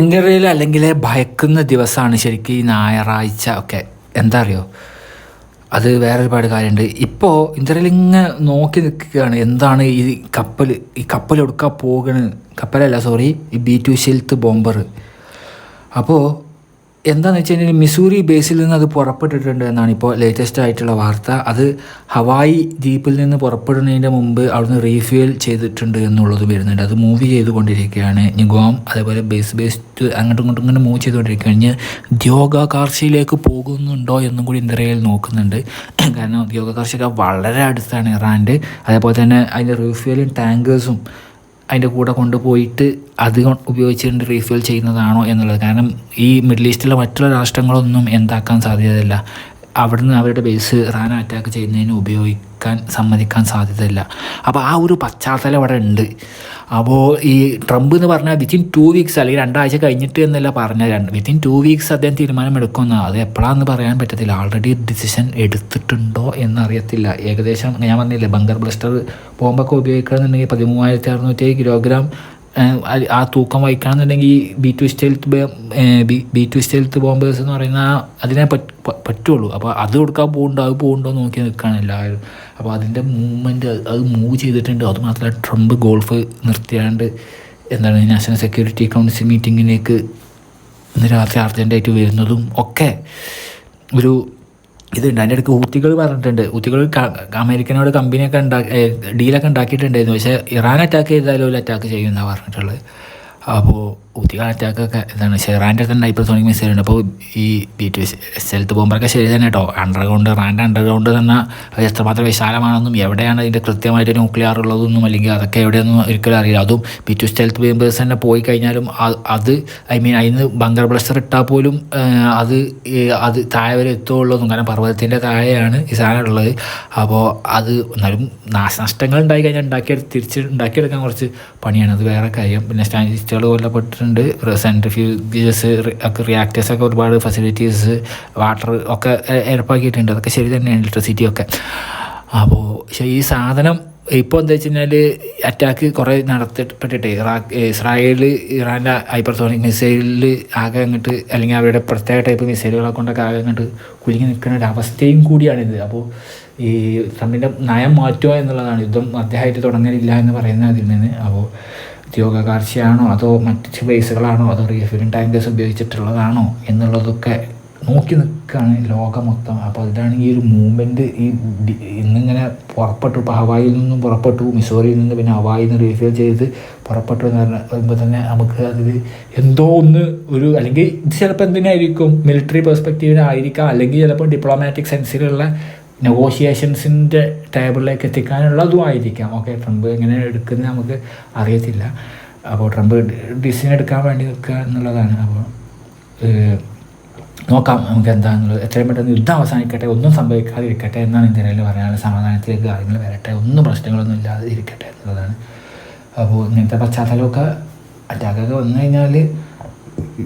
ഇന്ത്യയിൽ അല്ലെങ്കിൽ ഭയക്കുന്ന ദിവസമാണ് ശരിക്കും ഈ ഞായറാഴ്ച ഒക്കെ. എന്താ അറിയോ അത് വേറെ ഒരുപാട് കാര്യമുണ്ട് ഇപ്പോൾ ഇന്ത്യയിൽ ഇങ്ങനെ നോക്കി നിൽക്കുകയാണ്. എന്താണ് ഈ കപ്പൽ ഈ കപ്പൽ എടുക്കാൻ പോകണ്? കപ്പലല്ല സോറി ഈ ബി ടു ഷെൽത്ത് ബോംബർ അപ്പോൾ എന്താണെന്ന് വെച്ച് കഴിഞ്ഞാൽ മിസൂരി ബേസിൽ നിന്ന് അത് പുറപ്പെട്ടിട്ടുണ്ട് എന്നാണ് ഇപ്പോൾ ലേറ്റസ്റ്റ് ആയിട്ടുള്ള വാർത്ത. അത് ഹവായി ദ്വീപിൽ നിന്ന് പുറപ്പെടുന്നതിന്റെ മുമ്പ് അവിടുന്ന് റീഫ്യൂൽ ചെയ്തിട്ടുണ്ട് എന്നുള്ളത് വരുന്നുണ്ട്. അത് മൂവ് ചെയ്തുകൊണ്ടിരിക്കുകയാണ്. നിഗോം അതേപോലെ ബേസ് ബേസ് അങ്ങോട്ടും ഇങ്ങോട്ടും ഇങ്ങനെ മൂവ് ചെയ്തുകൊണ്ടിരിക്കുകയാണ്. ഇനി ദ്യോഗ കാർഷിയിലേക്ക് പോകുന്നുണ്ടോ എന്നും കൂടി ഇന്ത്യയിൽ നോക്കുന്നുണ്ട്. കാരണം ദ്യോഗ കാർഷിക വളരെ അടുത്താണ് ഇറാന്റെ. അതേപോലെ തന്നെ അതിന്റെ റീഫ്യൂലും ടാങ്കേഴ്സും അതിന്റെ കൂടെ കൊണ്ടുപോയിട്ട് അത് ഉപയോഗിച്ചുകൊണ്ട് റീഫിൽ ചെയ്യുന്നതാണോ എന്നുള്ളത്. കാരണം ഈ മിഡിൽ ഈസ്റ്റിലെ മറ്റുള്ള രാഷ്ട്രങ്ങളൊന്നും എന്താക്കാൻ സാധ്യതയില്ല. അവിടുന്ന് അവരുടെ ബേസ് റാൻ അറ്റാക്ക് ചെയ്യുന്നതിന് ഉപയോഗിക്കാൻ സമ്മതിക്കാൻ സാധ്യതയില്ല. അപ്പോൾ ആ ഒരു പശ്ചാത്തലം അവിടെ ഉണ്ട്. അപ്പോൾ ഈ ട്രംപ് എന്ന് പറഞ്ഞാൽ വിത്തിൻ ടു വീക്സ് അല്ലെങ്കിൽ രണ്ടാഴ്ച കഴിഞ്ഞിട്ട് എന്നല്ല പറഞ്ഞ രണ്ട് വിത്തിൻ ടു വീക്സ് അദ്ദേഹം തീരുമാനം അത് എപ്പോഴാണെന്ന് പറയാൻ പറ്റത്തില്ല. ആൾറെഡി ഡിസിഷൻ എടുത്തിട്ടുണ്ടോ എന്നറിയത്തില്ല. ഏകദേശം ഞാൻ പറഞ്ഞില്ലേ ബങ്കർ ബ്ലസ്റ്റർ ബോംബൊക്കെ ഉപയോഗിക്കണമെന്നുണ്ടെങ്കിൽ പതിമൂവായിരത്തി അറുന്നൂറ്റി കിലോഗ്രാം ആ തൂക്കം വഹിക്കണമെന്നുണ്ടെങ്കിൽ B two stealth B two stealth bombers എന്ന് പറയുന്ന അതിനെ പറ്റുള്ളൂ. അപ്പോൾ അത് കൊടുക്കാൻ പോകുന്നുണ്ടോ അത് പോകുന്നുണ്ടോ നോക്കി നിൽക്കുകയാണ് എല്ലാവരും. അപ്പോൾ അതിന്റെ മൂവ്മെന്റ് അത് മൂവ് ചെയ്തിട്ടുണ്ട്. അത് മാത്രമല്ല ട്രംപ് ഗോൾഫ് നിർത്തിയാണ്ട് എന്താണ് നാഷണൽ സെക്യൂരിറ്റി കൗൺസിൽ മീറ്റിങ്ങിലേക്ക് ഇന്ന് രാത്രി അർജന്റായിട്ട് വരുന്നതും ഒക്കെ ഒരു ഇതുണ്ട് അതിന്റെ അടുത്ത് ഊത്തികൾ പറഞ്ഞിട്ടുണ്ട്. ഊത്തികൾ അമേരിക്കനോട് കമ്പനിയൊക്കെ ഉണ്ടാക്കി ഡീലൊക്കെ ഉണ്ടാക്കിയിട്ടുണ്ടായിരുന്നു. പക്ഷേ ഇറാൻ അറ്റാക്ക് ചെയ്താലും അറ്റാക്ക് ചെയ്യുമെന്നാണ് പറഞ്ഞിട്ടുള്ളത്. അപ്പോൾ ഊത്തികൾ അറ്റാക്കൊക്കെ ഇതാണ് ഇറാന്റെ തന്നെ ഹൈപ്പർസോണിക് മിസൈൽ ഉണ്ട് അപ്പോൾ ഈ ബി ടു സ്ഥലത്ത് പോകുമ്പോഴൊക്കെ ശരി തന്നെ കേട്ടോ. അണ്ടർഗ്രൗണ്ട് റാൻഡ് അണ്ടർഗ്രൗണ്ട് തന്നെ അത് എത്രമാത്രം വിശാലമാണെന്നും എവിടെയാണ് ഇതിന്റെ കൃത്യമായിട്ട് ന്യൂക്ലിയർ ഉള്ളതെന്നും അല്ലെങ്കിൽ അതൊക്കെ എവിടെയൊന്നും ഒരിക്കലും അറിയില്ല. അതും ബി ടു സ്റ്റെൽത്ത് മെമ്പേഴ്സ് തന്നെ പോയി കഴിഞ്ഞാലും അത് ഐ മീൻ അതിന് ബങ്കർ ബ്ലസ്റ്റർ ഇട്ടാൽ പോലും അത് അത് താഴെ വരെ എത്തുള്ളൂ കാരണം പർവതത്തിന്റെ താഴെയാണ് ഈ സാധനം ഉള്ളത്. അപ്പോൾ അത് എന്നാലും നാശനഷ്ടങ്ങൾ ഉണ്ടായി കഴിഞ്ഞാൽ ഉണ്ടാക്കിയെടുത്ത് തിരിച്ച് ഉണ്ടാക്കിയെടുക്കാൻ കുറച്ച് പണിയാണ്. അത് വേറെ കാര്യം. പിന്നെ സ്റ്റാൻഡിസ്റ്റുകൾ കൊല്ലപ്പെട്ടിട്ടുണ്ട്. സെൻട്രിഫ്യൂജസ് ഒക്കെ റിയാക്ടേഴ്സ് ഒക്കെ ഒരുപാട് ഫെസിലിറ്റീസ് വാട്ടർ ഒക്കെ ഏർപ്പാക്കിയിട്ടുണ്ട്. അതൊക്കെ ശരി തന്നെയാണ് ഇലക്ട്രിസിറ്റി ഒക്കെ. അപ്പോൾ പക്ഷേ ഈ സാധനം ഇപ്പോൾ എന്താ വെച്ച് കഴിഞ്ഞാൽ അറ്റാക്ക് കുറേ നടത്തപ്പെട്ടിട്ട്. ഇറാഖ് ഇസ്രായേൽ ഇറാന്റെ ഹൈപ്പർസോണിക് മിസൈലിൽ ആകെ അങ്ങോട്ട് അല്ലെങ്കിൽ അവരുടെ പ്രത്യേക ടൈപ്പ് മിസൈലുകളെ കൊണ്ടൊക്കെ ആകെ അങ്ങോട്ട് കുലുങ്ങി നിൽക്കുന്ന ഒരു അവസ്ഥയും കൂടിയാണിത്. അപ്പോൾ ഈ ട്രംപിന്റെ നയം മാറ്റുക എന്നുള്ളതാണ്. യുദ്ധം മധ്യമായിട്ട് തുടങ്ങലില്ല എന്ന് പറയുന്നത് അതിൽ നിന്ന്. അപ്പോൾ ഉദ്യോഗ കാർഷിയാണോ അതോ മറ്റ് ഡിവൈസുകളാണോ അതോ റീഫിലിംഗ് ടാങ്കേഴ്സ് ഉപയോഗിച്ചിട്ടുള്ളതാണോ? എന്നുള്ളതൊക്കെ നോക്കി നിൽക്കുകയാണ് ലോകം മൊത്തം അപ്പോൾ അതിലാണ് ഈ ഒരു മൂവ്മെന്റ് ഈ ഇന്നിങ്ങനെ പുറപ്പെട്ടു. ഇപ്പോൾ ഹവായിൽ നിന്നും പുറപ്പെട്ടു. മിസോറിയിൽ നിന്ന് പിന്നെ ഹവായിൽ നിന്ന് റീഫിൽ ചെയ്ത് പുറപ്പെട്ടു എന്ന് പറഞ്ഞ വരുമ്പോൾ തന്നെ നമുക്ക് അതിൽ എന്തോ ഒന്ന് ഒരു അല്ലെങ്കിൽ ചിലപ്പോൾ എന്തിനായിരിക്കും? മിലിറ്ററി പെർസ്പെക്റ്റീവിനായിരിക്കാം അല്ലെങ്കിൽ ചിലപ്പോൾ ഡിപ്ലോമാറ്റിക് സെൻസിലുള്ള നെഗോഷിയേഷൻസിന്റെ ടേബിളിലേക്ക് എത്തിക്കാനുള്ളതും ആയിരിക്കാം ഓക്കെ ട്രംപ് എങ്ങനെ എടുക്കുന്നത് നമുക്ക് അറിയത്തില്ല. അപ്പോൾ ട്രംപ് ഡിസിഷൻ എടുക്കാൻ വേണ്ടി നിൽക്കുക എന്നുള്ളതാണ്. അപ്പോൾ നോക്കാം നമുക്ക് എന്താണെന്നുള്ളത് എത്രയും പെട്ടെന്ന് യുദ്ധം അവസാനിക്കട്ടെ ഒന്നും സംഭവിക്കാതിരിക്കട്ടെ എന്നാണ് ഇന്ത്യയിൽ പറയാനുള്ള സമാധാനത്തിലേക്ക് കാര്യങ്ങൾ വരട്ടെ. ഒന്നും പ്രശ്നങ്ങളൊന്നും ഇല്ലാതെ ഇരിക്കട്ടെ എന്നുള്ളതാണ്. അപ്പോൾ ഇങ്ങനത്തെ പശ്ചാത്തലമൊക്കെ അറ്റാക്കൊക്കെ വന്നു കഴിഞ്ഞാൽ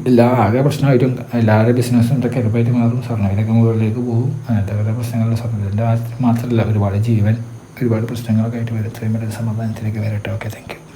എല്ലാ ആകെ പ്രശ്നമായിട്ടും എല്ലാവരുടെ ബിസിനസ്സും ഇതൊക്കെ എളുപ്പമായിട്ട് മാറും. സ്വർണവിലൊക്കെ മുകളിലേക്ക് പോകും. അങ്ങനത്തെ പല പ്രശ്നങ്ങളുടെ സ്വർണത്തിന്റെ മാത്രമല്ല ഒരുപാട് ജീവൻ ഒരുപാട് പ്രശ്നങ്ങളൊക്കെ ആയിട്ട് വരും. ഇത്രയും വലിയ സമാധാനത്തിലേക്ക് വരട്ടെ. Okay thank you